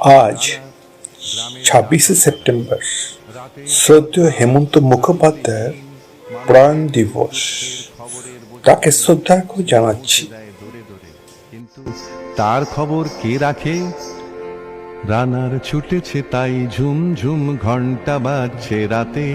আজ ছাব্বিশে সেপ্টেম্বর শ্রদ্ধেয় হেমন্ত মুখোপাধ্যায়ের প্রয়াণ দিবস। তাকে শ্রদ্ধার্ঘ্য জানাচ্ছি। কিন্তু তার খবর কে রাখে? রানার ছুটেছে তাই ঝুম ঝুম ঘণ্টা বাজছে রাতে।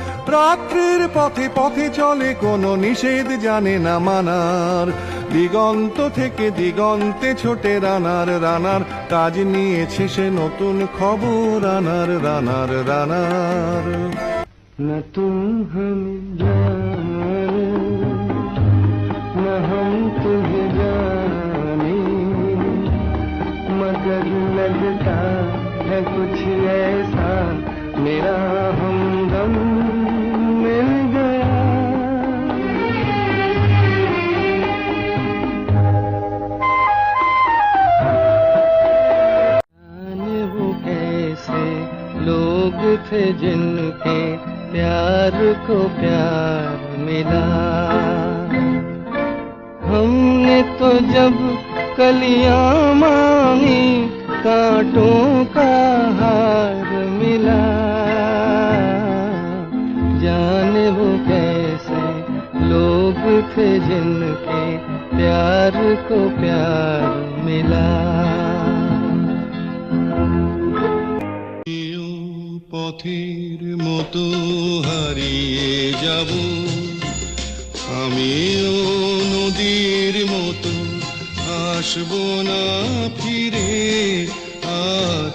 রাত্রির পথে পথে চলে, কোনো নিষেধ জানে না মানার। দিগন্ত থেকে দিগন্তে ছোটে রানার রানার কাজ নিয়েছে সে নতুন খবর রানার রানার। রানার न थे जिनके प्यार को प्यार मिला। हमने तो जब कलियाँ मांगी, कांटों का हार मिला। जाने वो कैसे लोग थे जिनके प्यार को प्यार मिला। পথের মতো হারিয়ে যাব। আমিও নদীর মতো আসব না ফিরে, আর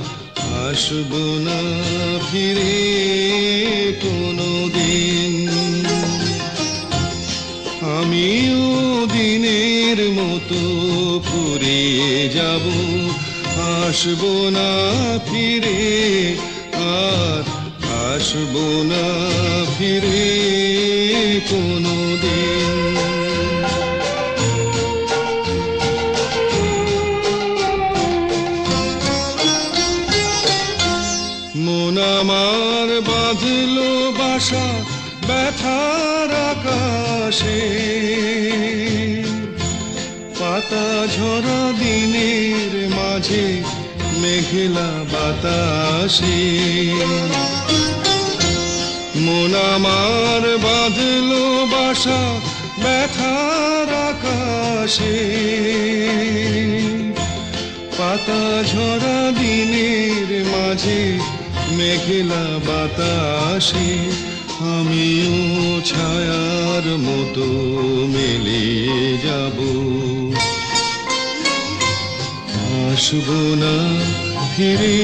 আসব না ফিরে কোনো দিন আমিও দিনের মতো ফুরিয়ে যাব। আসব না ফিরে, আর আসব না ফিরে কোনো দিন মন আমার বাঁধলো বাসা ব্যথার আকাশে। পাতা ঝরা দিনের মাঝে মেঘলা বাতাসে। মন আমার বাঁধলো বাসা ব্যথার আকাশে। পাতা ঝরা দিনের মাঝে, মেঘলা বাতাসে। আমিও ছায়ার মতো মেলে যাব। আসব না ফিরে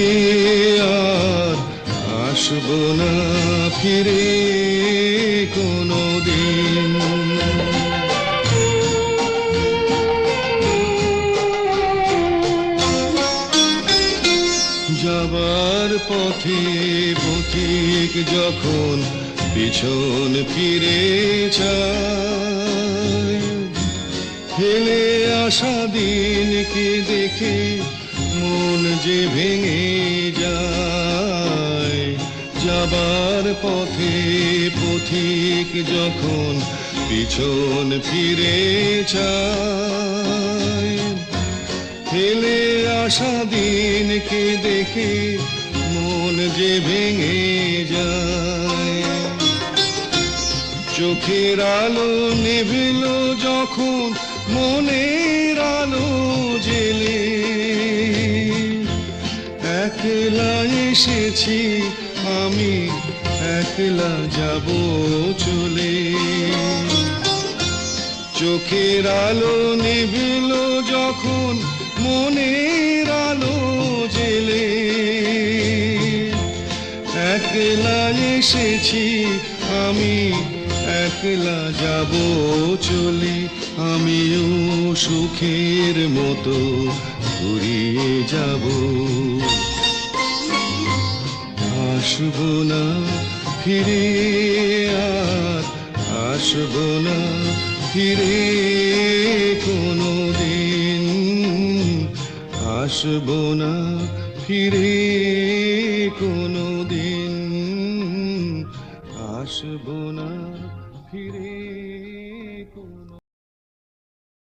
আর আসব না ফিরে কোনো দিন যাবার পথে পথিক যখন পিছন ফিরে চায় ফেলে আসা দিনকে দেখে মন যে ভেঙে যাবার পথে পথিক যখন পিছন ফিরে চায়। ফেলে আসা দিনকে দেখে মন যে ভেঙে যায়। চোখের আলো নিভিল যখন মনের আলো জেলে। একলা এসেছি আমি একলা যাব চলে। চোখের আলো নিভিল যখন মনের আলো জেলে। একলা এসেছি আমি একলা যাব চলে। আমিও সুখের মতো ঘুরিয়ে যাব। আসব না, ফিরে আর আসব না, ফিরে কোনো দিন আসব না, ফিরে কোনো দিন আসব না, ফিরে